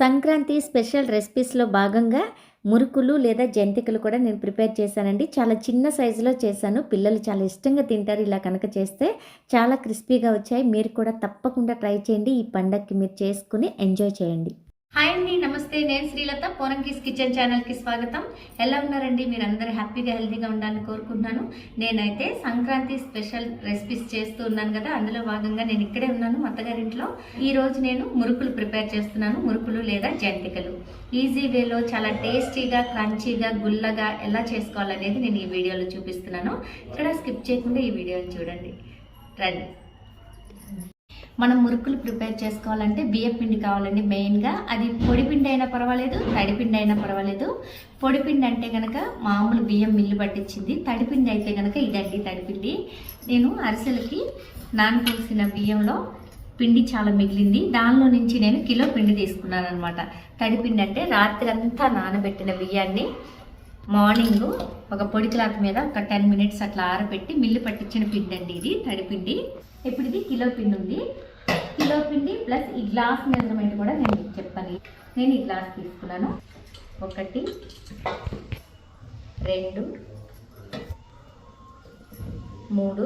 Sankranti special రెసిపీస్లో భాగంగా మురుకులు లేదా జంతికలు కూడా నేను ప్రిపేర్ చేశానండి. చాలా చిన్న సైజులో చేశాను. పిల్లలు చాలా ఇష్టంగా తింటారు. ఇలా కనుక చేస్తే చాలా క్రిస్పీగా వచ్చాయి. మీరు కూడా తప్పకుండా ట్రై చేయండి. ఈ పండగకి మీరు చేసుకుని ఎంజాయ్ చేయండి. హాయ్ అండి నమస్తే. నేను శ్రీలత పోరంకీస్ కిచెన్ ఛానల్కి స్వాగతం. ఎలా ఉన్నారండి? మీరు అందరూ హ్యాపీగా హెల్తీగా ఉండాలని కోరుకుంటున్నాను. నేనైతే సంక్రాంతి స్పెషల్ రెసిపీస్ చేస్తూ ఉన్నాను కదా అందులో భాగంగా నేను ఇక్కడే ఉన్నాను అత్తగారింట్లో. ఈరోజు నేను మురుకులు ప్రిపేర్ చేస్తున్నాను మురుకులు లేదా జంతికలు. ఈజీ వేలో చాలా టేస్టీగా క్రంచీగా గుల్లగా ఎలా చేసుకోవాలనేది నేను ఈ వీడియోలో చూపిస్తున్నాను. ఇక్కడ స్కిప్ చేయకుండా ఈ వీడియోని చూడండి. రండి. మనం మురుకులు ప్రిపేర్ చేసుకోవాలంటే బియ్యం పిండి కావాలండి మెయిన్గా అది పొడి పిండి అయినా పర్వాలేదు తడిపిండి అయినా పర్వాలేదు. పొడిపిండి అంటే కనుక మామూలు బియ్యం మిల్లు పట్టించింది. తడిపిండి అయితే కనుక ఇదండి తడిపిండి నేను అరిసెలకి నానపోసిన బియ్యంలో పిండి చాలా మిగిలింది. దానిలో నుంచి నేను కిలో పిండి తీసుకున్నాను అనమాట తడిపిండి అంటే రాత్రి అంతా నానబెట్టిన బియ్యాన్ని మార్నింగ్ ఒక పొడి క్లాత్ మీద ఒక టెన్ మినిట్స్ అట్లా ఆరబెట్టి మిల్లు పట్టించిన పిండి అండి ఇది తడిపిండి ఇప్పుడు ఇది కిలో పిండి ఉంది. కిలో పిండి ప్లస్ ఈ గ్లాస్ మెజర్మెంట్ కూడా నేను చెప్పాను. నేను ఈ గ్లాస్ తీసుకున్నాను. ఒకటి రెండు మూడు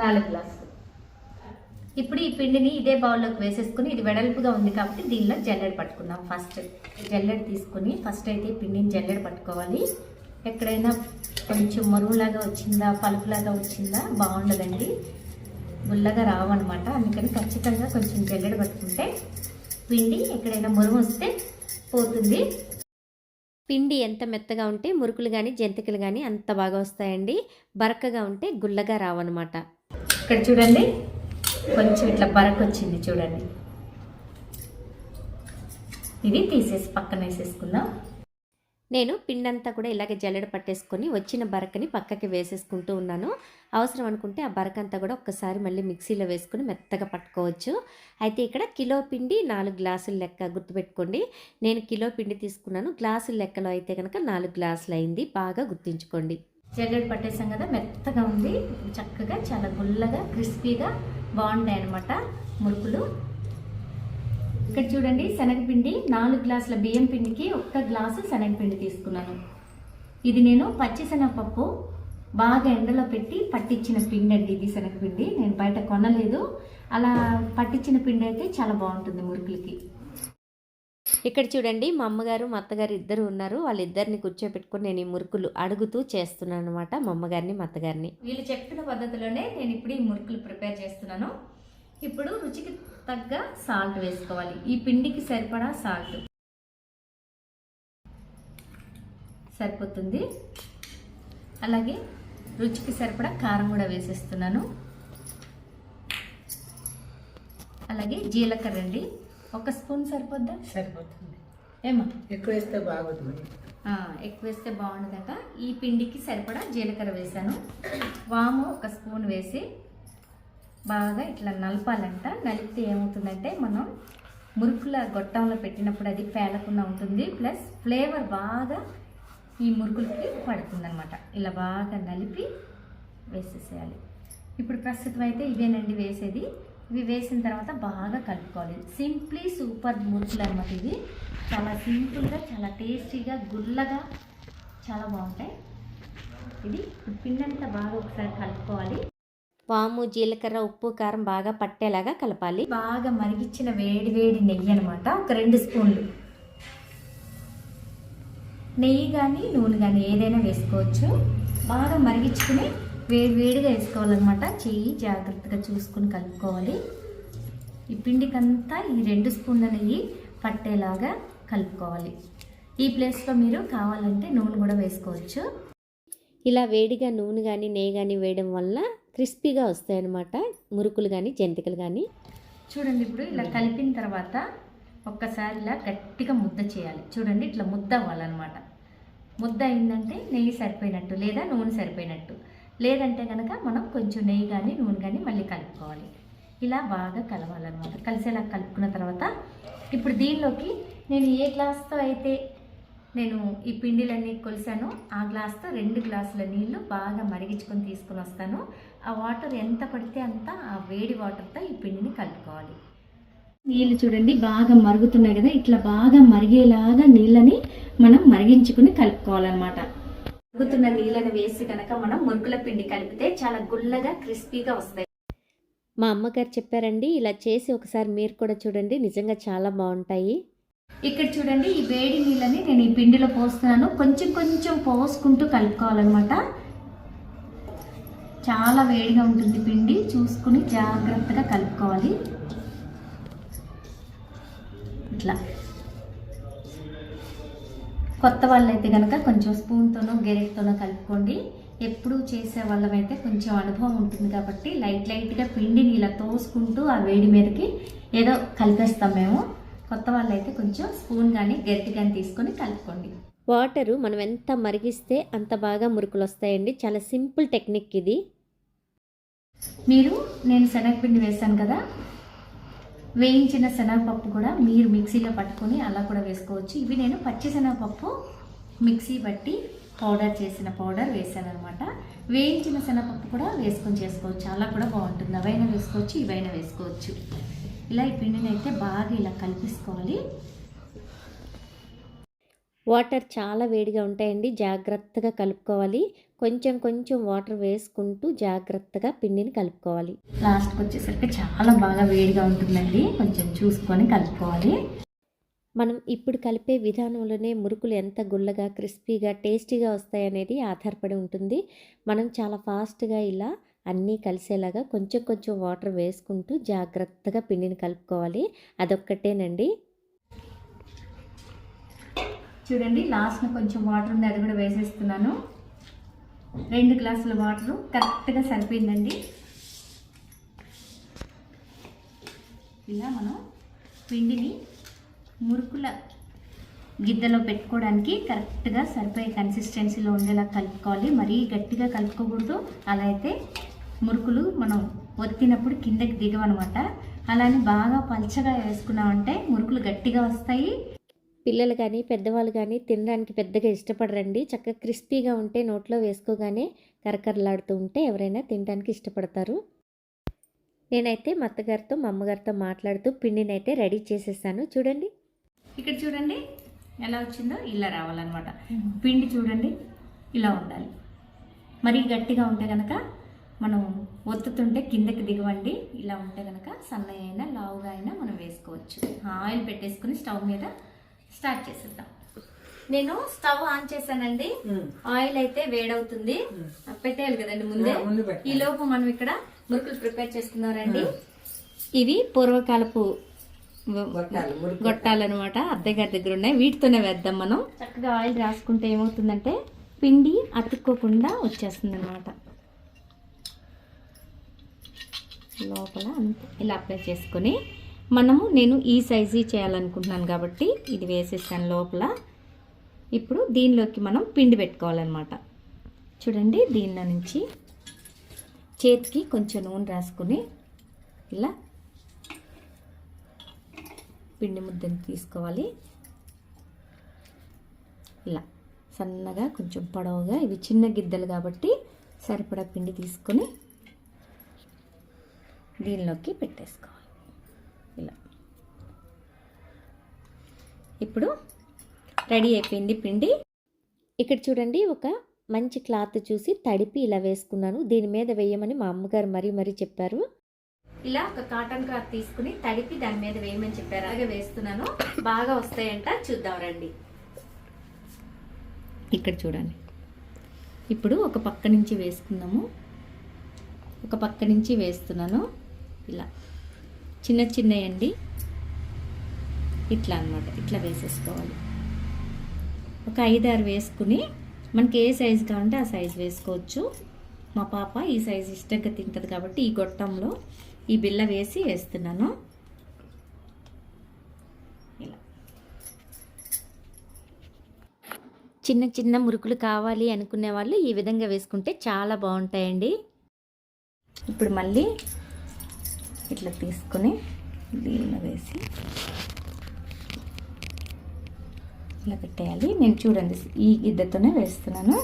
నాలుగు గ్లాసులు. ఇప్పుడు ఈ పిండిని ఇదే బౌల్లోకి వేసేసుకుని ఇది వెడల్పుగా ఉంది కాబట్టి దీనిలో జల్లెడ పట్టుకుందాం ఫస్ట్. జల్లెడ తీసుకుని ఫస్ట్ అయితే ఈ పిండిని జల్లెడ పట్టుకోవాలి. ఎక్కడైనా కొంచెం మరుగులాగా వచ్చిందా పలుపులాగా వచ్చిందా? బాగుండదండి. గుల్లగా రావన్నమాట. అందుకని ఖచ్చితంగా కొంచెం జల్లెడ పట్టుకుంటే పిండి ఎక్కడైనా మురుగు వస్తే పోతుంది. పిండి ఎంత మెత్తగా ఉంటే మురుకులు కానీ జంతికలు కానీ అంత బాగా వస్తాయండి. బరకగా ఉంటే గుల్లగా రావన్నమాట. ఇక్కడ చూడండి. కొంచెం ఇట్లా బరక వచ్చింది చూడండి. ఇది తీసేసి పక్కన వేసేసుకుందాం. నేను పిండంతా కూడా ఇలాగే జల్లెడ పట్టేసుకొని వచ్చిన బరకని పక్కకి వేసేసుకుంటూ ఉన్నాను. అవసరం అనుకుంటే ఆ బరక అంతా కూడా ఒక్కసారి మళ్ళీ మిక్సీలో వేసుకుని మెత్తగా పట్టుకోవచ్చు. అయితే ఇక్కడ కిలో పిండి నాలుగు గ్లాసుల లెక్క గుర్తుపెట్టుకోండి. నేను కిలో పిండి తీసుకున్నాను. గ్లాసుల లెక్కలో అయితే కనుక నాలుగు గ్లాసులు అయింది. బాగా గుర్తుంచుకోండి. జల్లెడ పట్టేసాం కదా మెత్తగా ఉంది. చక్కగా చాలా గుల్లగా క్రిస్పీగా బాగుంటాయి అనమాట మురుకులు. ఇక్కడ చూడండి శనగపిండి నాలుగు గ్లాసుల బియ్యం పిండికి ఒక్క గ్లాసు శనగపిండి తీసుకున్నాను. ఇది నేను పచ్చి శనగపప్పు బాగా ఎండలో పెట్టి పట్టించిన పిండి అండి ఇది శనగపిండి. నేను బయట కొనలేదు. అలా పట్టించిన పిండి అయితే చాలా బాగుంటుంది మురుకులకి. ఇక్కడ చూడండి మా అమ్మగారు మా అత్తగారు ఇద్దరు ఉన్నారు. వాళ్ళిద్దరిని కూర్చోబెట్టుకొని నేను ఈ మురుకులు అడుగుతూ చేస్తున్నాను అనమాట మా అమ్మగారిని మా అత్తగారిని. వీళ్ళు చెప్పిన పద్ధతిలోనే నేను ఇప్పుడు ఈ మురుకులు ప్రిపేర్ చేస్తున్నాను. ఇప్పుడు రుచికి తగ్గ సాల్ట్ వేసుకోవాలి. ఈ పిండికి సరిపడా సాల్ట్. సరిపోతుంది. అలాగే రుచికి సరిపడా కారం కూడా వేసేస్తున్నాను. అలాగే జీలకర్ర అండి. ఒక స్పూన్ సరిపోద్దా? సరిపోతుంది. ఏమా ఎక్కువ వేస్తే ఆ, ఎక్కువ వేస్తే బాగుండదట. ఈ పిండికి సరిపడా జీలకర్ర వేసాను వాము ఒక స్పూన్ వేసి బాగా ఇట్లా నలపాలంట. నలిపితే ఏమవుతుందంటే మనం మురుకుల గొట్టంలో పెట్టినప్పుడు అది పేలకుండా ఉంటుంది. ప్లస్ ఫ్లేవర్ బాగా ఈ మురుకులకి పడుతుందనమాట ఇలా బాగా నలిపి వేసేసేయాలి. ఇప్పుడు ప్రస్తుతం అయితే ఇవేనండి వేసేది. ఇవి వేసిన తర్వాత బాగా కలుపుకోవాలి. సింప్లీ సూపర్ మురుకులు అనమాట ఇవి. చాలా సింపుల్గా చాలా టేస్టీగా గుల్లగా చాలా బాగుంటాయి. ఇది పిండంతా బాగా ఒకసారి కలుపుకోవాలి. వాము జీలకర్ర ఉప్పు కారం బాగా పట్టేలాగా కలపాలి. బాగా మరిగించిన వేడి వేడి నెయ్యి అనమాట ఒక రెండు స్పూన్లు. నెయ్యి కానీ నూనె కానీ ఏదైనా వేసుకోవచ్చు. బాగా మరిగించుకుని వేడి వేడిగా వేసుకోవాలన్నమాట. చెయ్యి జాగ్రత్తగా చూసుకుని కలుపుకోవాలి. ఈ పిండికంతా ఈ రెండు స్పూన్ల నెయ్యి పట్టేలాగా కలుపుకోవాలి. ఈ ప్లేస్లో మీరు కావాలంటే నూనె కూడా వేసుకోవచ్చు. ఇలా వేడిగా నూనె కానీ నెయ్యి కానీ వేయడం వల్ల క్రిస్పీగా వస్తాయన్నమాట. మురుకులు కానీ జంతికలు కానీ చూడండి ఇప్పుడు ఇలా కలిపిన తర్వాత ఒక్కసారి ఇలా గట్టిగా ముద్ద చేయాలి. చూడండి ఇట్లా ముద్ద అవ్వాలన్నమాట. ముద్ద అయిందంటే నెయ్యి సరిపోయినట్టు లేదా నూనె సరిపోయినట్టు. లేదంటే కనుక మనం కొంచెం నెయ్యి కానీ నూనె కానీ మళ్ళీ కలుపుకోవాలి. ఇలా బాగా కలవాలన్నమాట. కలిసేలా కలుపుకున్న తర్వాత ఇప్పుడు దీనిలోకి నేను ఏ గ్లాస్తో అయితే నేను ఈ పిండిలన్నీ కొలిసాను. ఆ గ్లాస్తో రెండు గ్లాసుల నీళ్ళు బాగా మరిగించుకొని తీసుకొని వస్తాను. ఆ వాటర్ ఎంత పడితే అంత ఆ వేడి వాటర్తో ఈ పిండిని కలుపుకోవాలి. నీళ్ళు చూడండి బాగా మరుగుతున్నాయి కదా. ఇట్లా బాగా మరిగేలాగా నీళ్ళని మనం మరిగించుకుని కలుపుకోవాలన్నమాట. మరుగుతున్న నీళ్ళని వేసి కనుక మనం మురుకుల పిండి కలిపితే చాలా గుల్లగా క్రిస్పీగా వస్తాయి. మా అమ్మగారు చెప్పారండి ఇలా చేసి ఒకసారి మీరు కూడా చూడండి నిజంగా చాలా బాగుంటాయి. ఇక్కడ చూడండి ఈ వేడి నీళ్ళని నేను ఈ పిండిలో పోస్తున్నాను. కొంచెం కొంచెం పోసుకుంటూ కలుపుకోవాలన్నమాట. చాలా వేడిగా ఉంటుంది పిండి. చూసుకుని జాగ్రత్తగా కలుపుకోవాలి. ఇట్లా. కొత్త వాళ్ళైతే కనుక కొంచెం స్పూన్తోనో గెరెట్తోనో కలుపుకోండి. ఎప్పుడు చేసే వాళ్ళమైతే కొంచెం అనుభవం ఉంటుంది కాబట్టి లైట్ లైట్గా పిండిని ఇలా తోసుకుంటూ ఆ వేడి మీదకి ఏదో కలిపేస్తాం మేము. కొత్త వాళ్ళైతే కొంచెం స్పూన్ కానీ గెరిటి కానీ తీసుకొని కలుపుకోండి. వాటరు మనం ఎంత మరిగిస్తే అంత బాగా మురుకులు వస్తాయండి చాలా సింపుల్ టెక్నిక్ ఇది. మీరు నేను శనగపిండి వేసాను కదా వేయించిన శనగపప్పు కూడా మీరు మిక్సీలో పట్టుకొని అలా కూడా వేసుకోవచ్చు. ఇవి నేను పచ్చి శనగపప్పు మిక్సీ బట్టి పౌడర్ చేసిన పౌడర్ వేసాను అనమాట వేయించిన శనగపప్పు కూడా వేసుకొని చేసుకోవచ్చు. అలా కూడా బాగుంటుంది. అవైనా వేసుకోవచ్చు ఇవైనా వేసుకోవచ్చు. ఇలా ఈ పిండిని అయితే బాగా ఇలా కలిపేసుకోవాలి. వాటర్ చాలా వేడిగా ఉంటాయండి జాగ్రత్తగా కలుపుకోవాలి. కొంచెం కొంచెం వాటర్ వేసుకుంటూ జాగ్రత్తగా పిండిని కలుపుకోవాలి. లాస్ట్కి వచ్చేసరికి చాలా బాగా వేడిగా ఉంటుందండి కొంచెం చూసుకొని కలుపుకోవాలి. మనం ఇప్పుడు కలిపే విధానంలోనే మురుకులు ఎంత గుల్లగా క్రిస్పీగా టేస్టీగా వస్తాయనేది ఆధారపడి ఉంటుంది. మనం చాలా ఫాస్ట్గా ఇలా అన్నీ కలిసేలాగా కొంచెం కొంచెం వాటర్ వేసుకుంటూ జాగ్రత్తగా పిండిని కలుపుకోవాలి. అదొక్కటేనండి. చూడండి లాస్ట్ కొంచెం వాటర్ ఉంది అది కూడా వేసేస్తున్నాను. రెండు గ్లాసుల వాటరు కరెక్ట్గా సరిపోయిందండి. ఇలా మనం పిండిని మురుకుల గిద్దలో పెట్టుకోవడానికి కరెక్ట్గా సరిపోయే కన్సిస్టెన్సీలో ఉండేలా కలుపుకోవాలి. మరీ గట్టిగా కలుపుకోకూడదు. అలా అయితే మురుకులు మనం ఒత్తినప్పుడు కిందకి దిగవన్నమాట అలానే బాగా పల్చగా వేసుకున్నామంటే మురుకులు గట్టిగా వస్తాయి. పిల్లలు కానీ పెద్దవాళ్ళు కానీ తినడానికి పెద్దగా ఇష్టపడరండి. చక్కగా క్రిస్పీగా ఉంటే నోట్లో వేసుకోగానే కరకరలాడుతూ ఉంటే ఎవరైనా తినడానికి ఇష్టపడతారు. నేనైతే మా అత్తగారితో మా అమ్మగారితో మాట్లాడుతూ పిండిని అయితే రెడీ చేసేసాను. చూడండి. ఇక్కడ చూడండి ఎలా వచ్చిందో ఇలా రావాలన్నమాట. పిండి చూడండి ఇలా ఉండాలి. మరీ గట్టిగా ఉంటే కనుక మనం ఒత్తుతుంటే కిందకి దిగవండి. ఇలా ఉంటే కనుక సన్న అయినా లావుగా అయినా మనం వేసుకోవచ్చు. ఆయిల్ పెట్టేసుకుని స్టవ్ మీద స్టార్ట్ చేసేద్దాం. నేను స్టవ్ ఆన్ చేశానండి. ఆయిల్ అయితే వేడవుతుంది. పెట్టేయాలి కదండి ముందే. ఈ లోపు మనం ఇక్కడ మురుకులు ప్రిపేర్ చేసుకున్నారండి ఇవి పూర్వకాలపు గొట్టాలు గొట్టాలన్నమాట. అత్తయ్య గారి దగ్గర ఉన్నాయి. వీటితోనే వేద్దాం మనం. చక్కగా ఆయిల్ రాసుకుంటే ఏమవుతుందంటే పిండి అతుక్కోకుండా వచ్చేస్తుంది అనమాట లోపల ఇలా అప్లై చేసుకొని మనము నేను ఈ సైజీ చేయాలనుకుంటున్నాను కాబట్టి ఇది వేసేసాను లోపల. ఇప్పుడు దీనిలోకి మనం పిండి పెట్టుకోవాలన్నమాట. చూడండి దీనిలో నుంచి చేతికి కొంచెం నూనె రాసుకొని ఇలా పిండి ముద్దని తీసుకోవాలి. ఇలా సన్నగా కొంచెం పొడవుగా ఇవి చిన్న గిద్దలు కాబట్టి సరిపడా పిండి తీసుకొని దీనిలోకి పెట్టేసుకోవాలి. ఇలా. ఇప్పుడు రెడీ అయిపోయింది పిండి. ఇక్కడ చూడండి ఒక మంచి క్లాత్ చూసి తడిపి ఇలా వేసుకున్నాను. దీని మీద వేయమని మా అమ్మగారు మరీ మరీ చెప్పారు. ఇలా ఒక కాటన్ క్లాత్ తీసుకుని తడిపి దాని మీద వేయమని చెప్పారు. అలాగే వేస్తున్నాను. బాగా వస్తాయంట. చూద్దాం రండి. ఇక్కడ చూడండి. ఇప్పుడు ఒక పక్క నుంచి వేసుకుందాము. ఒక పక్క నుంచి వేస్తున్నాను. ఇలా చిన్న చిన్నయండి. ఇట్లా అన్నమాట. ఇట్లా వేసేసుకోవాలి. ఒక ఐదారు వేసుకుని మనకి ఏ సైజు కావాలంటే ఆ సైజు వేసుకోవచ్చు. మా పాప ఈ సైజు ఇష్టంగా తింటుంది కాబట్టి ఈ గొట్టంలో ఈ బిల్ల వేసి వేస్తున్నాను. ఇలా. చిన్న చిన్న మురుకులు కావాలి అనుకునే వాళ్ళు ఈ విధంగా వేసుకుంటే చాలా బాగుంటాయండి. ఇప్పుడు మళ్ళీ ఇట్లా తీసుకొని దీనిలో వేసి ఇలా పెట్టేయాలి. నేను చూడండి ఈ గిద్దతోనే వేస్తున్నాను.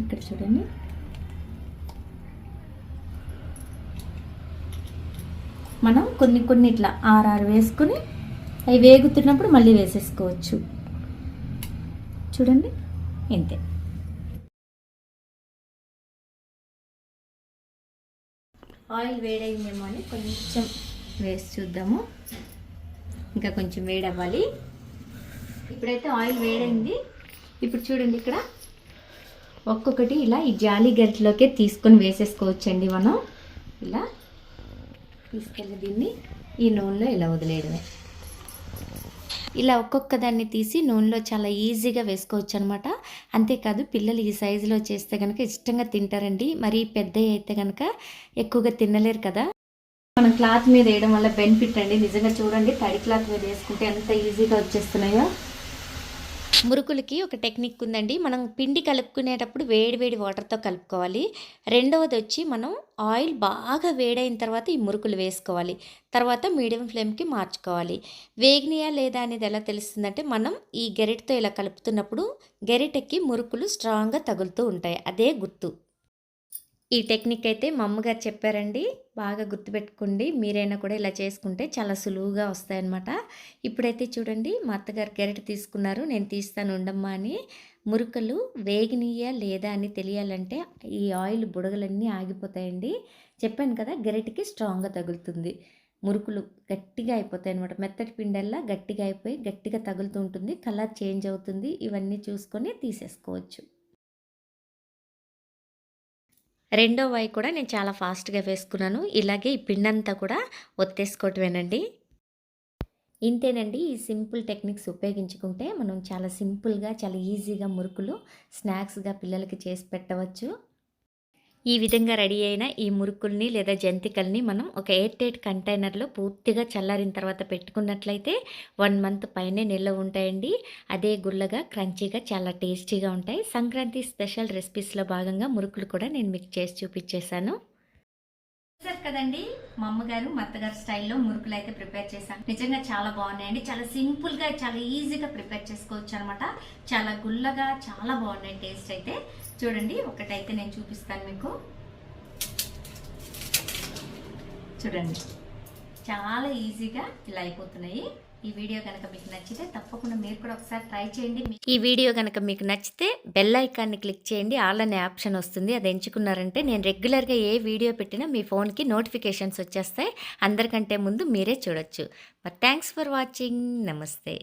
ఇక్కడ చూడండి. మనం కొన్ని కొన్ని ఇట్లా ఆరారు వేసుకుని అవి వేగుతున్నప్పుడు మళ్ళీ వేసేసుకోవచ్చు. చూడండి. ఇంతే. ఆయిల్ వేడైందేమో అని కొంచెం వేసి చూద్దాము. ఇంకా కొంచెం వేడవ్వాలి. ఇప్పుడైతే ఆయిల్ వేడైంది. ఇప్పుడు చూడండి ఇక్కడ. ఒక్కొక్కటి ఇలా ఈ జాలి గరిటలోకే తీసుకొని వేసేసుకోవచ్చండి మనం. ఇలా తీసుకెళ్ళి దీన్ని ఈ నూనెలో ఇలా వదిలేయడమే. ఇలా ఒక్కొక్క దాన్ని తీసి నూనెలో చాలా ఈజీగా వేసుకోవచ్చు అనమాట అంతేకాదు పిల్లలు ఈ సైజులో చేస్తే కనుక ఇష్టంగా తింటారండి. మరి పెద్ద అయితే కనుక ఎక్కువగా తినలేరు కదా. మనం క్లాత్ మీద వేయడం వల్ల బెనిఫిట్ అండి. నిజంగా చూడండి తడి క్లాత్ మీద వేసుకుంటే ఎంత ఈజీగా వచ్చేస్తున్నాయో. మురుకులకి ఒక టెక్నిక్ ఉందండి. మనం పిండి కలుపుకునేటప్పుడు వేడి వేడి వాటర్తో కలుపుకోవాలి. రెండవది వచ్చి మనం ఆయిల్ బాగా వేడైన తర్వాత ఈ మురుకులు వేసుకోవాలి. తర్వాత మీడియం ఫ్లేమ్కి మార్చుకోవాలి. వేగినయా లేదా అనేది ఎలా తెలుస్తుందంటే మనం ఈ గెరిటతో ఇలా కలుపుతున్నప్పుడు గెరిటెక్కి మురుకులు స్ట్రాంగ్గా తగులుతూ ఉంటాయి. అదే గుర్తు. ఈ టెక్నిక్ అయితే మా అమ్మగారు చెప్పారండి. బాగా గుర్తుపెట్టుకోండి. మీరైనా కూడా ఇలా చేసుకుంటే చాలా సులువుగా వస్తాయన్నమాట. ఇప్పుడైతే చూడండి మా అత్తగారు గెరటి తీసుకున్నారు. నేను తీస్తాను ఉండమ్మా అని. మురుకలు వేగినీయా లేదా అని తెలియాలంటే ఈ ఆయిల్ బుడగలన్నీ ఆగిపోతాయండి. చెప్పాను కదా గెరటికి స్ట్రాంగ్గా తగులుతుంది. మురుకులు గట్టిగా అయిపోతాయి అనమాట మెత్తటి పిండల్లా గట్టిగా అయిపోయి గట్టిగా తగులుతూ ఉంటుంది. కలర్ చేంజ్ అవుతుంది. ఇవన్నీ చూసుకొని తీసేసుకోవచ్చు. రెండో వై కూడా నేను చాలా ఫాస్ట్గా వేసుకున్నాను. ఇలాగే ఈ పిండంతా కూడా ఒత్తేసుకోవటమేనండి. ఇంతేనండి ఈ సింపుల్ టెక్నిక్స్ ఉపయోగించుకుంటే మనం చాలా సింపుల్గా చాలా ఈజీగా మురుకులు స్నాక్స్గా పిల్లలకి చేసి పెట్టవచ్చు. ఈ విధంగా రెడీ అయిన ఈ మురుకుల్ని లేదా జంతికల్ని మనం ఒక ఎయిర్ టైట్ కంటైనర్లో పూర్తిగా చల్లారిన తర్వాత పెట్టుకున్నట్లయితే వన్ మంత్ పైనే నిల్వ ఉంటాయండి. అదే గుల్లగా క్రంచీగా చాలా టేస్టీగా ఉంటాయి. సంక్రాంతి స్పెషల్ రెసిపీస్లో భాగంగా మురుకులు కూడా నేను మీకు చేసి చూపించేశాను. చూసారు కదండి మా అమ్మగారు మా అత్తగారు స్టైల్లో మురుకులు అయితే ప్రిపేర్ చేశాను. నిజంగా చాలా బాగున్నాయండి. చాలా సింపుల్గా చాలా ఈజీగా ప్రిపేర్ చేసుకోవచ్చు అనమాట చాలా గుల్లగా చాలా బాగున్నాయి టేస్ట్ అయితే. చూడండి ఒకటైతే నేను చూపిస్తాను మీకు. చూడండి. చాలా ఈజీగా ఇలా అయిపోతున్నాయి. ఈ వీడియో కనుక మీకు నచ్చితే తప్పకుండా మీరు కూడా ఒకసారి ట్రై చేయండి. ఈ వీడియో కనుక మీకు నచ్చితే బెల్ ఐకాన్ని క్లిక్ చేయండి. ఆల్ అనే ఆప్షన్ వస్తుంది. అది ఎంచుకున్నారంటే నేను రెగ్యులర్గా ఏ వీడియో పెట్టినా మీ ఫోన్కి నోటిఫికేషన్స్ వచ్చేస్తాయి. అందరికంటే ముందు మీరే చూడొచ్చు. మరి థ్యాంక్స్ ఫర్ వాచింగ్. నమస్తే.